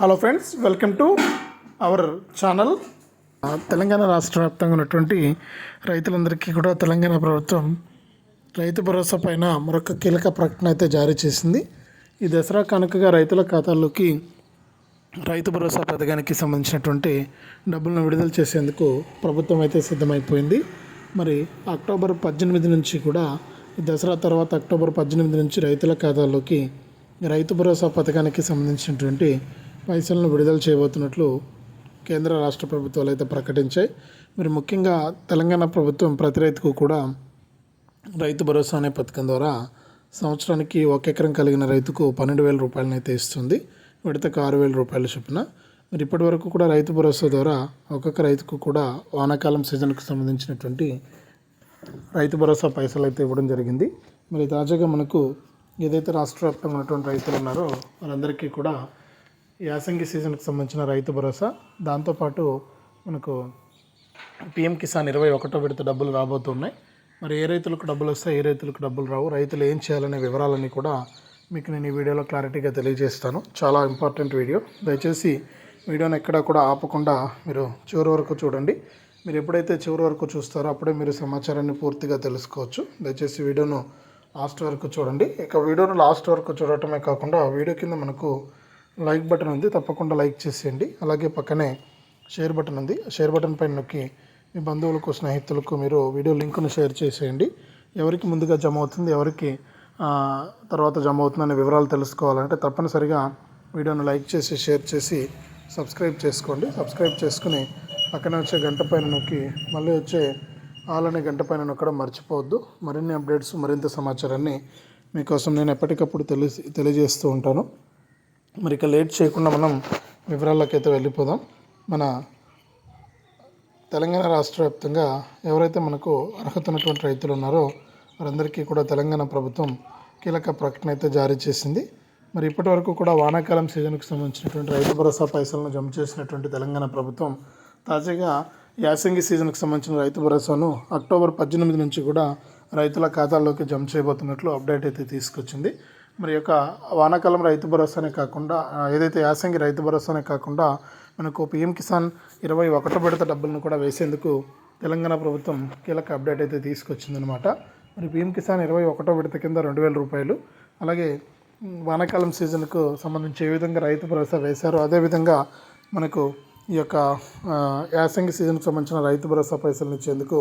Hello friends welcome to our channel Telangana రాష్ట్ర వ్యాప్తంగా ఉన్నటువంటి రైతులందరికీ కూడా తెలంగాణ ప్రభుత్వం రైతు భరోసా పైన మరొక కీలక ప్రకటన అయితే జారీ చేసింది. ఈ దసరా కానుకగా రైతుల ఖాతాల్లోకి రైతు భరోసా పథకానికి సంబంధించినటువంటి డబ్బులను విడుదల చేసేందుకు ప్రభుత్వం అయితే సిద్ధమైపోయింది. మరి అక్టోబర్ పద్దెనిమిది నుంచి కూడా దసరా తర్వాత అక్టోబర్ పద్దెనిమిది నుంచి రైతుల ఖాతాల్లోకి రైతు భరోసా పథకానికి సంబంధించినటువంటి పైసలను విడుదల చేయబోతున్నట్లు కేంద్ర రాష్ట్ర ప్రభుత్వాలు అయితే ప్రకటించాయి. మరి ముఖ్యంగా తెలంగాణ ప్రభుత్వం ప్రతి రైతుకు కూడా రైతు భరోసా అనే పథకం ద్వారా సంవత్సరానికి ఒక ఎకరం కలిగిన రైతుకు పన్నెండు వేల రూపాయలను అయితే ఇస్తుంది. విడతకు ఆరు వేల రూపాయల చొప్పున. మరి ఇప్పటి వరకు కూడా రైతు భరోసా ద్వారా ఒక్కొక్క రైతుకు కూడా వానాకాలం సీజన్కు సంబంధించినటువంటి రైతు భరోసా పైసలు అయితే ఇవ్వడం జరిగింది. మరి తాజాగా మనకు ఏదైతే రాష్ట్ర వ్యాప్తంగా ఉన్నటువంటి రైతులు ఉన్నారో వాళ్ళందరికీ కూడా యాసంగి సీజన్కి సంబంధించిన రైతు భరోసా. దాంతోపాటు మనకు పిఎం కిసాన్ ఇరవై ఒకటో విడత డబ్బులు రాబోతున్నాయి. మరి ఏ రైతులకు డబ్బులు వస్తాయి ఏ రైతులకు డబ్బులు రావు రైతులు ఏం చేయాలనే వివరాలన్నీ కూడా మీకు నేను ఈ వీడియోలో క్లారిటీగా తెలియజేస్తాను. చాలా ఇంపార్టెంట్ వీడియో. దయచేసి వీడియోని ఎక్కడ కూడా ఆపకుండా మీరు చివరి వరకు చూడండి. మీరు ఎప్పుడైతే చివరి వరకు చూస్తారో అప్పుడే మీరు సమాచారాన్ని పూర్తిగా తెలుసుకోవచ్చు. దయచేసి వీడియోను లాస్ట్ వరకు చూడండి. ఇక వీడియోను లాస్ట్ వరకు చూడటమే కాకుండా వీడియో కింద మనకు లైక్ బటన్ ఉంది తప్పకుండా లైక్ చేసేయండి. అలాగే పక్కనే షేర్ బటన్ ఉంది. షేర్ బటన్ పైన నొక్కి మీ బంధువులకు స్నేహితులకు మీరు వీడియో లింక్ను షేర్ చేసేయండి. ఎవరికి ముందుగా జమ అవుతుంది ఎవరికి తర్వాత జమ అవుతుందనే వివరాలు తెలుసుకోవాలంటే తప్పనిసరిగా వీడియోను లైక్ చేసి షేర్ చేసి సబ్స్క్రైబ్ చేసుకోండి. సబ్స్క్రైబ్ చేసుకుని పక్కన వచ్చే గంట పైన నొక్కి మళ్ళీ వచ్చే ఆల్ అనే గంట పైన నొక్కడం మర్చిపోవద్దు. మరిన్ని అప్డేట్స్ మరింత సమాచారాన్ని మీకోసం నేను ఎప్పటికప్పుడు తెలియ తెలియజేస్తూ ఉంటాను. మరి ఇక లేట్ చేయకుండా మనం వివరాల్లోకి అయితే వెళ్ళిపోదాం. మన తెలంగాణ రాష్ట్ర వ్యాప్తంగా ఎవరైతే మనకు అర్హత ఉన్నటువంటి రైతులు ఉన్నారో వారందరికీ కూడా తెలంగాణ ప్రభుత్వం కీలక ప్రకటన అయితే జారీ చేసింది. మరి ఇప్పటి వరకు కూడా వానాకాలం సీజన్కి సంబంధించినటువంటి రైతు భరోసా పైసలను జమ చేసినటువంటి తెలంగాణ ప్రభుత్వం తాజాగా యాసంగి సీజన్కి సంబంధించిన రైతు భరోసాను అక్టోబర్ పద్దెనిమిది నుంచి కూడా రైతుల ఖాతాల్లోకి జమ చేయబోతున్నట్లు అప్డేట్ అయితే తీసుకొచ్చింది. మరి యొక్క వానాకాలం రైతు భరోసానే కాకుండా ఏదైతే యాసంగి రైతు భరోసానే కాకుండా మనకు పిఎం కిసాన్ ఇరవై ఒకటో విడత డబ్బులను కూడా వేసేందుకు తెలంగాణ ప్రభుత్వం కీలక అప్డేట్ అయితే తీసుకొచ్చిందనమాట మరి పిఎం కిసాన్ ఇరవై ఒకటో విడత కింద రెండు వేల రూపాయలు అలాగే వానాకాలం సీజన్కు సంబంధించి ఏ విధంగా రైతు భరోసా వేశారో అదేవిధంగా మనకు ఈ యొక్క యాసంగి సీజన్కు సంబంధించిన రైతు భరోసా పైసలు ఇచ్చేందుకు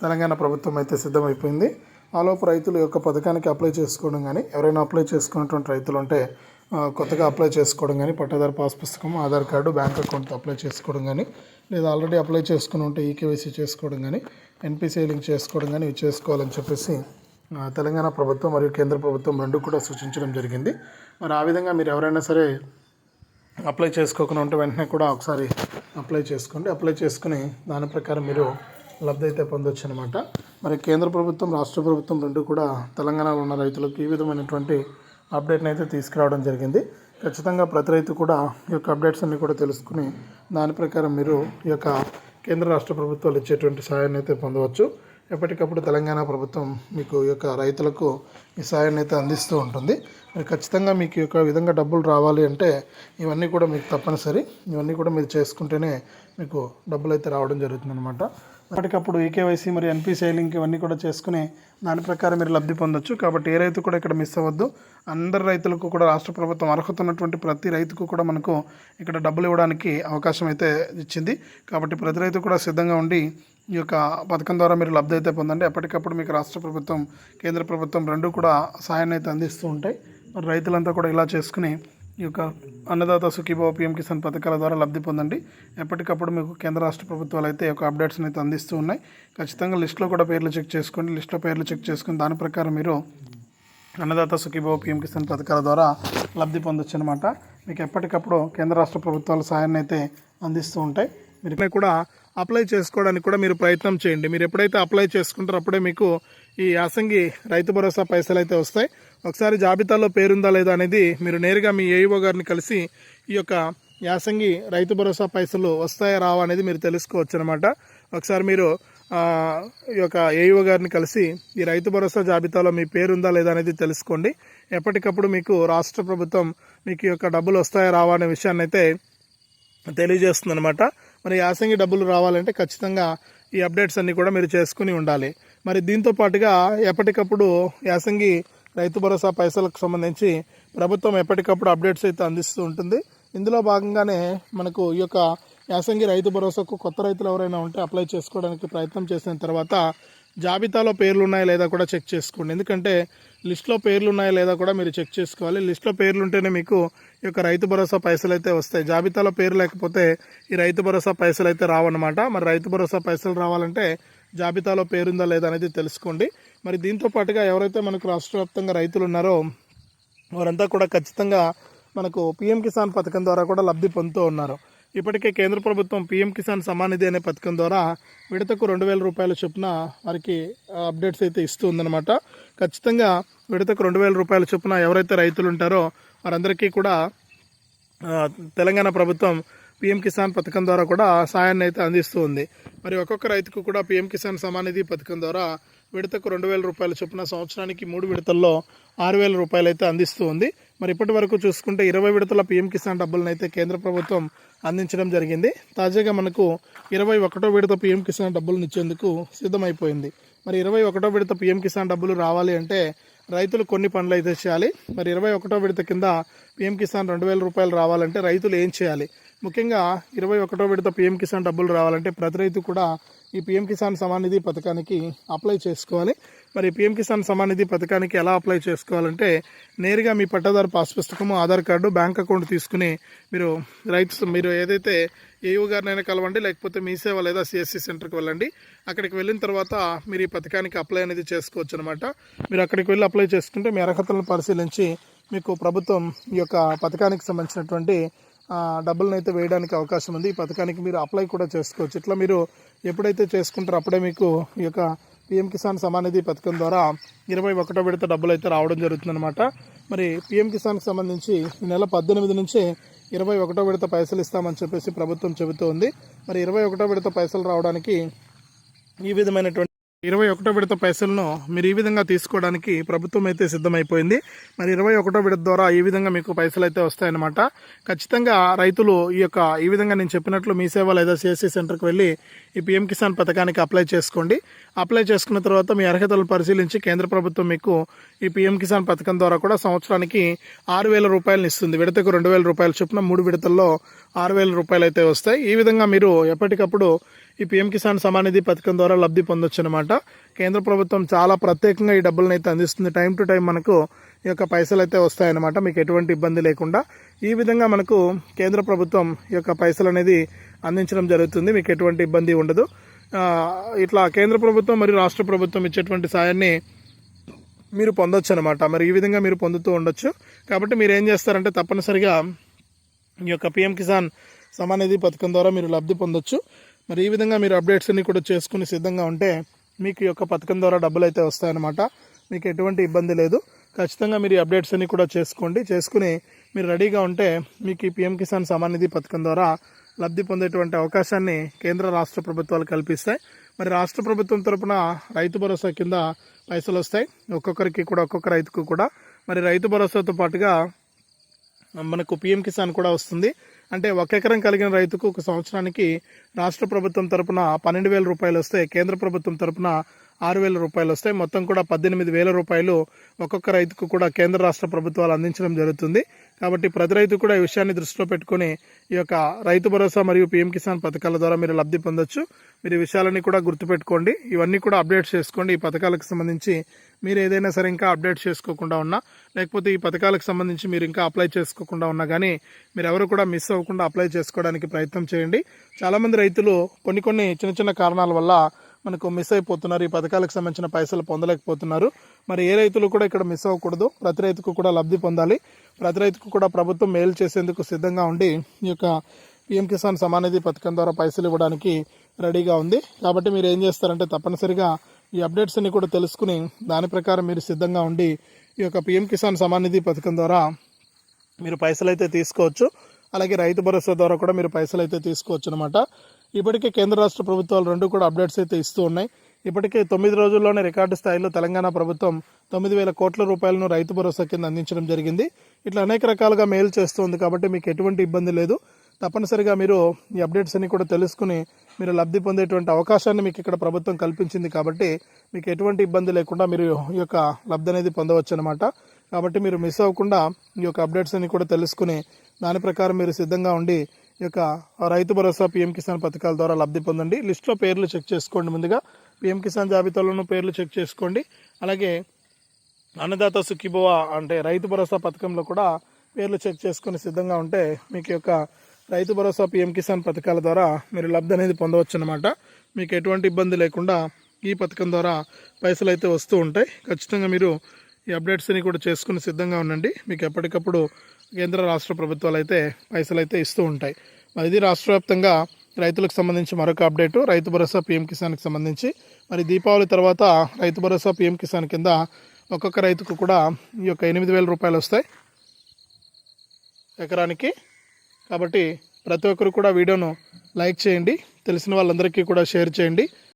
తెలంగాణ ప్రభుత్వం అయితే సిద్ధమైపోయింది. ఆలోపు రైతులు యొక్క పథకానికి అప్లై చేసుకోవడం కానీ ఎవరైనా అప్లై చేసుకున్నటువంటి రైతులు ఉంటే కొత్తగా అప్లై చేసుకోవడం కానీ పట్టాదారు పాస్ పుస్తకం Aadhaar card bank account apply చేసుకోవడం కానీ లేదా ఆల్రెడీ అప్లై చేసుకుని ఉంటే ఈకేవైసీ చేసుకోవడం కానీ ఎన్పిసిఐ లింక్ చేసుకోవడం కానీ ఇవి చేసుకోవాలని చెప్పేసి తెలంగాణ ప్రభుత్వం మరియు కేంద్ర ప్రభుత్వం రెండు కూడా సూచించడం జరిగింది. మరి ఆ విధంగా మీరు ఎవరైనా సరే అప్లై చేసుకోకుండా ఉంటే వెంటనే కూడా ఒకసారి అప్లై చేసుకోండి. అప్లై చేసుకుని దాని ప్రకారం మీరు లబ్ధి అయితే పొందొచ్చు అనమాట మరి కేంద్ర ప్రభుత్వం రాష్ట్ర ప్రభుత్వం రెండు కూడా తెలంగాణలో ఉన్న రైతులకు ఈ విధమైనటువంటి అప్డేట్ని అయితే తీసుకురావడం జరిగింది. ఖచ్చితంగా ప్రతి రైతు కూడా ఈ యొక్క అప్డేట్స్ అన్ని కూడా తెలుసుకుని దాని ప్రకారం మీరు ఈ యొక్క కేంద్ర రాష్ట్ర ప్రభుత్వాలు ఇచ్చేటువంటి సహాయాన్ని అయితే పొందవచ్చు. ఎప్పటికప్పుడు తెలంగాణ ప్రభుత్వం మీకు ఈ యొక్క రైతులకు ఈ సాయాన్ని అయితే అందిస్తూ ఉంటుంది. మరి ఖచ్చితంగా మీకు యొక్క విధంగా డబ్బులు రావాలి అంటే ఇవన్నీ కూడా మీకు తప్పనిసరి. ఇవన్నీ కూడా మీరు చేసుకుంటేనే మీకు డబ్బులు అయితే రావడం జరుగుతుంది అనమాట ఎప్పటికప్పుడు ఈకేవైసీ మరియు ఎన్పిసిఐ లింక్ ఇవన్నీ కూడా చేసుకుని దాని ప్రకారం మీరు లబ్ధి పొందొచ్చు. కాబట్టి ఏ రైతు కూడా ఇక్కడ మిస్ అవ్వద్దు. అందరు రైతులకు కూడా రాష్ట్ర ప్రభుత్వం అర్హత ఉన్నటువంటి ప్రతి రైతుకు కూడా మనకు ఇక్కడ డబ్బులు ఇవ్వడానికి అవకాశం అయితే ఇచ్చింది. కాబట్టి ప్రతి రైతు కూడా సిద్ధంగా ఉండి ఈ యొక్క పథకం ద్వారా మీరు లబ్ధి అయితే పొందండి. ఎప్పటికప్పుడు మీకు రాష్ట్ర ప్రభుత్వం కేంద్ర ప్రభుత్వం రెండు కూడా సాయాన్ని అయితే అందిస్తూ ఉంటాయి. మరి రైతులంతా కూడా ఇలా చేసుకుని ఈ యొక్క అన్నదాత సుఖీభావ పిఎం కిసాన్ పథకాల ద్వారా లబ్ధి పొందండి. ఎప్పటికప్పుడు మీకు కేంద్ర రాష్ట్ర ప్రభుత్వాలు అయితే ఒక అప్డేట్స్ని అయితే అందిస్తూ ఉన్నాయి. ఖచ్చితంగా లిస్ట్లో కూడా పేర్లు చెక్ చేసుకోండి. లిస్ట్లో పేర్లు చెక్ చేసుకుని దాని ప్రకారం మీరు అన్నదాత సుఖీభావ పిఎం కిసాన్ పథకాల ద్వారా లబ్ధి పొందొచ్చు అనమాట మీకు ఎప్పటికప్పుడు కేంద్ర రాష్ట్ర ప్రభుత్వాల సాయాన్ని అయితే అందిస్తూ ఉంటాయి. మీరు కూడా అప్లై చేసుకోవడానికి కూడా మీరు ప్రయత్నం చేయండి. మీరు ఎప్పుడైతే అప్లై చేసుకుంటారో అప్పుడే మీకు ఈ యాసంగి రైతు భరోసా పైసలు అయితే వస్తాయి. ఒకసారి జాబితాలో పేరుందా లేదా అనేది మీరు నేరుగా మీ ఏఈఓ గారిని కలిసి ఈ యొక్క యాసంగి రైతు భరోసా పైసలు వస్తాయా రావా అనేది మీరు తెలుసుకోవచ్చు అనమాట ఒకసారి మీరు ఈ యొక్క ఏఈఓ గారిని కలిసి ఈ రైతు భరోసా జాబితాలో మీ పేరుందా లేదా అనేది తెలుసుకోండి. ఎప్పటికప్పుడు మీకు రాష్ట్ర ప్రభుత్వం మీకు ఈ యొక్క డబ్బులు వస్తాయా రావా అనే విషయాన్ని అయితే తెలియజేస్తుంది అనమాట మరి యాసంగి డబ్బులు రావాలంటే ఖచ్చితంగా ఈ అప్డేట్స్ అన్నీ కూడా మీరు చేసుకుని ఉండాలి. మరి దీంతో పాటుగా ఎప్పటికప్పుడు యాసంగి రైతు భరోసా పైసలకు సంబంధించి ప్రభుత్వం ఎప్పటికప్పుడు అప్డేట్స్ అయితే అందిస్తూ ఉంటుంది. ఇందులో భాగంగానే మనకు ఈ యొక్క యాసంగి రైతు భరోసాకు కొత్త రైతులు ఎవరైనా ఉంటే అప్లై చేసుకోవడానికి ప్రయత్నం చేసిన తర్వాత జాబితాలో పేర్లు ఉన్నాయా లేదా కూడా చెక్ చేసుకోండి. ఎందుకంటే లిస్ట్లో పేర్లు ఉన్నాయా లేదా కూడా మీరు చెక్ చేసుకోవాలి. లిస్ట్లో పేర్లు ఉంటేనే మీకు ఈ యొక్క రైతు భరోసా పైసలు అయితే వస్తాయి. జాబితాలో పేరు లేకపోతే ఈ రైతు భరోసా పైసలు అయితే రావన్నమాట. మరి రైతు భరోసా పైసలు రావాలంటే జాబితాలో పేరుందా లేదా అనేది తెలుసుకోండి. మరి దీంతో పాటుగా ఎవరైతే మనకు రాష్ట్ర వ్యాప్తంగా రైతులు ఉన్నారో వారంతా కూడా ఖచ్చితంగా మనకు పిఎం కిసాన్ పథకం ద్వారా కూడా లబ్ధి పొందుతూ ఉన్నారు. ఇప్పటికే కేంద్ర ప్రభుత్వం పీఎం కిసాన్ సమానిధి అనే పథకం ద్వారా విడతకు రెండు వేల రూపాయల చొప్పున వారికి అప్డేట్స్ అయితే ఇస్తూ ఉందన్నమాట. ఖచ్చితంగా విడతకు రెండు వేల రూపాయల చొప్పున ఎవరైతే రైతులు ఉంటారో వారందరికీ కూడా తెలంగాణ ప్రభుత్వం పీఎం కిసాన్ పథకం ద్వారా కూడా సాయాన్ని అయితే అందిస్తూ ఉంది. మరి ఒక్కొక్క రైతుకు కూడా పీఎం కిసాన్ సమానిధి పథకం ద్వారా విడతకు రెండు వేల రూపాయల చొప్పున సంవత్సరానికి మూడు విడతల్లో ఆరు వేల రూపాయలు అయితే అందిస్తూ ఉంది. మరి ఇప్పటి వరకు చూసుకుంటే ఇరవై విడతల పిఎం కిసాన్ డబ్బులను అయితే కేంద్ర ప్రభుత్వం అందించడం జరిగింది. తాజాగా మనకు ఇరవై ఒకటో విడత పిఎం కిసాన్ డబ్బులను ఇచ్చేందుకు సిద్ధమైపోయింది. మరి ఇరవై ఒకటో విడత పిఎం కిసాన్ డబ్బులు రావాలి అంటే రైతులు కొన్ని పనులు అయితే చేయాలి. మరి ఇరవై ఒకటో విడత కింద పిఎం కిసాన్ రెండు వేల రూపాయలు రావాలంటే రైతులు ఏం చేయాలి? ముఖ్యంగా ఇరవై ఒకటో విడత పిఎం కిసాన్ డబ్బులు రావాలంటే ప్రతి రైతు కూడా ఈ పిఎం కిసాన్ సమానిధి పథకానికి అప్లై చేసుకోవాలి. మరి పిఎం కిసాన్ సమానిధి పథకానికి ఎలా అప్లై చేసుకోవాలంటే నేరుగా మీ పట్టాదారు పాస్ పుస్తకము ఆధార్ కార్డు బ్యాంక్ అకౌంట్ తీసుకుని మీరు రైతు మీరు ఏదైతే ఏయూ గారినైనా కలవండి లేకపోతే మీ సేవ లేదా సిఎస్సి సెంటర్కి వెళ్ళండి. అక్కడికి వెళ్ళిన తర్వాత మీరు ఈ పథకానికి అప్లై అనేది చేసుకోవచ్చు అనమాట మీరు అక్కడికి వెళ్ళి అప్లై చేసుకుంటే మీ అర్హతలను పరిశీలించి మీకు ప్రభుత్వం ఈ యొక్క పథకానికి సంబంధించినటువంటి డబ్బులను అయితే వేయడానికి అవకాశం ఉంది. ఈ పథకానికి మీరు అప్లై కూడా చేసుకోవచ్చు. ఇట్లా మీరు ఎప్పుడైతే చేసుకుంటారో అప్పుడే మీకు ఈ యొక్క పిఎం కిసాన్ సమానిధి పథకం ద్వారా ఇరవై ఒకటో విడత డబ్బులు అయితే రావడం జరుగుతుందన్నమాట. మరి పిఎం కిసాన్కి సంబంధించి ఈ నెల పద్దెనిమిది నుంచి ఇరవై ఒకటో విడత పైసలు ఇస్తామని చెప్పేసి ప్రభుత్వం చెబుతూ ఉంది మరి ఇరవై ఒకటో విడత పైసలు రావడానికి ఈ విధమైనటువంటి ఇరవై ఒకటో విడత పైసలను మీరు ఈ విధంగా తీసుకోవడానికి ప్రభుత్వం అయితే సిద్ధమైపోయింది. మరి ఇరవై ఒకటో విడత ద్వారా ఈ విధంగా మీకు పైసలు అయితే వస్తాయన్నమాట. ఖచ్చితంగా రైతులు ఈ యొక్క ఈ విధంగా నేను చెప్పినట్లు మీ సేవ లేదా సిఎస్సి సెంటర్కి వెళ్ళి ఈ పిఎం కిసాన్ పథకానికి అప్లై చేసుకోండి. అప్లై చేసుకున్న తర్వాత మీ అర్హతలు పరిశీలించి కేంద్ర ప్రభుత్వం మీకు ఈ పిఎం కిసాన్ పథకం ద్వారా కూడా సంవత్సరానికి ఆరు వేల రూపాయలను ఇస్తుంది. విడతకు రెండు వేల రూపాయల చొప్పున మూడు విడతల్లో ఆరు వేల రూపాయలు అయితే వస్తాయి. ఈ విధంగా మీరు ఎప్పటికప్పుడు ఈ పిఎం కిసాన్ సమానిధి పథకం ద్వారా లబ్ధి పొందొచ్చు అనమాట కేంద్ర ప్రభుత్వం చాలా ప్రత్యేకంగా ఈ డబ్బులను అయితే అందిస్తుంది. టైం టు టైం మనకు ఈ యొక్క పైసలు అయితే వస్తాయన్నమాట. మీకు ఎటువంటి ఇబ్బంది లేకుండా ఈ విధంగా మనకు కేంద్ర ప్రభుత్వం ఈ యొక్క పైసలు అనేది అందించడం జరుగుతుంది. మీకు ఎటువంటి ఇబ్బంది ఉండదు. ఇట్లా కేంద్ర ప్రభుత్వం మరియు రాష్ట్ర ప్రభుత్వం ఇచ్చేటువంటి సాయాన్ని మీరు పొందొచ్చు అనమాట మరి ఈ విధంగా మీరు పొందుతూ ఉండొచ్చు. కాబట్టి మీరు ఏం చేస్తారంటే తప్పనిసరిగా ఈ యొక్క పిఎం కిసాన్ సమానిధి పథకం ద్వారా మీరు లబ్ధి పొందొచ్చు. మరి ఈ విధంగా మీరు అప్డేట్స్ అన్ని కూడా చేసుకుని సిద్ధంగా ఉంటే మీకు ఈ యొక్క పథకం ద్వారా డబ్బులు అయితే వస్తాయన్నమాట. మీకు ఎటువంటి ఇబ్బంది లేదు. ఖచ్చితంగా మీరు ఈ అప్డేట్స్ అన్ని కూడా చేసుకోండి. చేసుకుని మీరు రెడీగా ఉంటే మీకు ఈ పిఎం కిసాన్ సమానిధి పథకం ద్వారా లబ్ధి పొందేటువంటి అవకాశాన్ని కేంద్ర రాష్ట్ర ప్రభుత్వాలు కల్పిస్తాయి. మరి రాష్ట్ర ప్రభుత్వం తరపున రైతు భరోసా కింద పైసలు వస్తాయి. ఒక్కొక్కరికి కూడా ఒక్కొక్క రైతుకు కూడా. మరి రైతు భరోసాతో పాటుగా మనకు పిఎం కిసాన్ కూడా వస్తుంది. అంటే ఒక ఎకరం కలిగిన రైతుకు ఒక సంవత్సరానికి రాష్ట్ర ప్రభుత్వం తరపున పన్నెండు వేల రూపాయలు వస్తాయి కేంద్ర ప్రభుత్వం తరపున ఆరు వేల రూపాయలు వస్తాయి మొత్తం కూడా పద్దెనిమిది వేల రూపాయలు ఒక్కొక్క రైతుకు కూడా కేంద్ర రాష్ట్ర ప్రభుత్వాలు అందించడం జరుగుతుంది. కాబట్టి ప్రతి రైతు కూడా ఈ విషయాన్ని దృష్టిలో పెట్టుకొని ఈ యొక్క రైతు భరోసా మరియు పిఎం కిసాన్ పథకాల ద్వారా మీరు లబ్ధి పొందొచ్చు. మీరు ఈ విషయాలన్నీ కూడా గుర్తుపెట్టుకోండి. ఇవన్నీ కూడా అప్డేట్ చేసుకోండి. ఈ పథకాలకు సంబంధించి మీరు ఏదైనా సరే ఇంకా అప్డేట్ చేసుకోకుండా ఉన్నా లేకపోతే ఈ పథకాలకు సంబంధించి మీరు ఇంకా అప్లై చేసుకోకుండా ఉన్నా కానీ మీరు ఎవరు కూడా మిస్ అవ్వకుండా అప్లై చేసుకోవడానికి ప్రయత్నం చేయండి. చాలామంది రైతులు కొన్ని కొన్ని చిన్న చిన్న కారణాల వల్ల మనకు మిస్ అయిపోతున్నారు. ఈ పథకాలకు సంబంధించిన పైసలు పొందలేకపోతున్నారు. మరి ఏ రైతులు కూడా ఇక్కడ మిస్ అవ్వకూడదు. ప్రతి రైతుకు కూడా లబ్ధి పొందాలి. ప్రతి రైతుకు కూడా ప్రభుత్వం మేలు చేసేందుకు సిద్ధంగా ఉండి ఈ యొక్క పిఎం కిసాన్ సమానిధి పథకం ద్వారా పైసలు ఇవ్వడానికి రెడీగా ఉంది. కాబట్టి మీరు ఏం చేస్తారంటే తప్పనిసరిగా ఈ అప్డేట్స్ అన్ని కూడా తెలుసుకుని దాని ప్రకారం మీరు సిద్ధంగా ఉండి ఈ యొక్క పిఎం కిసాన్ సమానిధి పథకం ద్వారా మీరు పైసలు అయితే తీసుకోవచ్చు. అలాగే రైతు భరోసా ద్వారా కూడా మీరు పైసలు అయితే తీసుకోవచ్చు అనమాట ఇప్పటికే కేంద్ర రాష్ట్ర ప్రభుత్వాలు రెండు కూడా అప్డేట్స్ అయితే ఇస్తూ ఉన్నాయి. ఇప్పటికే తొమ్మిది రోజుల్లోనే రికార్డు స్థాయిలో తెలంగాణ ప్రభుత్వం తొమ్మిది వేల కోట్ల రూపాయలను రైతు భరోసా కింద అందించడం జరిగింది. ఇట్లా అనేక రకాలుగా మేలు చేస్తుంది కాబట్టి మీకు ఎటువంటి ఇబ్బంది లేదు. తప్పనిసరిగా మీరు ఈ అప్డేట్స్ అన్ని కూడా తెలుసుకుని మీరు లబ్ధి పొందేటువంటి అవకాశాన్ని మీకు ఇక్కడ ప్రభుత్వం కల్పించింది కాబట్టి మీకు ఎటువంటి ఇబ్బంది లేకుండా మీరు ఈ యొక్క లబ్ధి అనేది పొందవచ్చు అనమాట కాబట్టి మీరు మిస్ అవ్వకుండా ఈ యొక్క అప్డేట్స్ అన్ని కూడా తెలుసుకుని దాని ప్రకారం మీరు సిద్ధంగా ఉండి ఈ యొక్క రైతు భరోసా పీఎం కిసాన్ పథకాల ద్వారా లబ్ధి పొందండి. లిస్ట్లో పేర్లు చెక్ చేసుకోండి ముందుగా. పీఎం కిసాన్ జాబితాలోనూ పేర్లు చెక్ చేసుకోండి. అలాగే అన్నదాత సుఖీభవ అంటే రైతు భరోసా పథకంలో కూడా పేర్లు చెక్ చేసుకొని సిద్ధంగా ఉంటే మీకు యొక్క రైతు భరోసా పీఎం కిసాన్ పథకాల ద్వారా మీరు లబ్ధి అనేది పొందవచ్చు అనమాట మీకు ఎటువంటి ఇబ్బంది లేకుండా ఈ పథకం ద్వారా పైసలు అయితే వస్తూ ఉంటాయి. ఖచ్చితంగా మీరు ఈ అప్డేట్స్ని కూడా చేసుకుని సిద్ధంగా ఉండండి. మీకు ఎప్పటికప్పుడు కేంద్ర రాష్ట్ర ప్రభుత్వాలు అయితే పైసలు అయితే ఇస్తూ ఉంటాయి. మరి ఇది రాష్ట్ర వ్యాప్తంగా రైతులకు సంబంధించి మరొక అప్డేటు. రైతు భరోసా పీఎం కిసాన్కి సంబంధించి. మరి దీపావళి తర్వాత రైతు భరోసా పీఎం కిసాన్ కింద ఒక్కొక్క రైతుకు కూడా ఈ యొక్క ఎనిమిది వేల రూపాయలు వస్తాయి ఎకరానికి. కాబట్టి ప్రతి ఒక్కరు కూడా వీడియోను లైక్ చేయండి. తెలిసిన వాళ్ళందరికీ కూడా షేర్ చేయండి.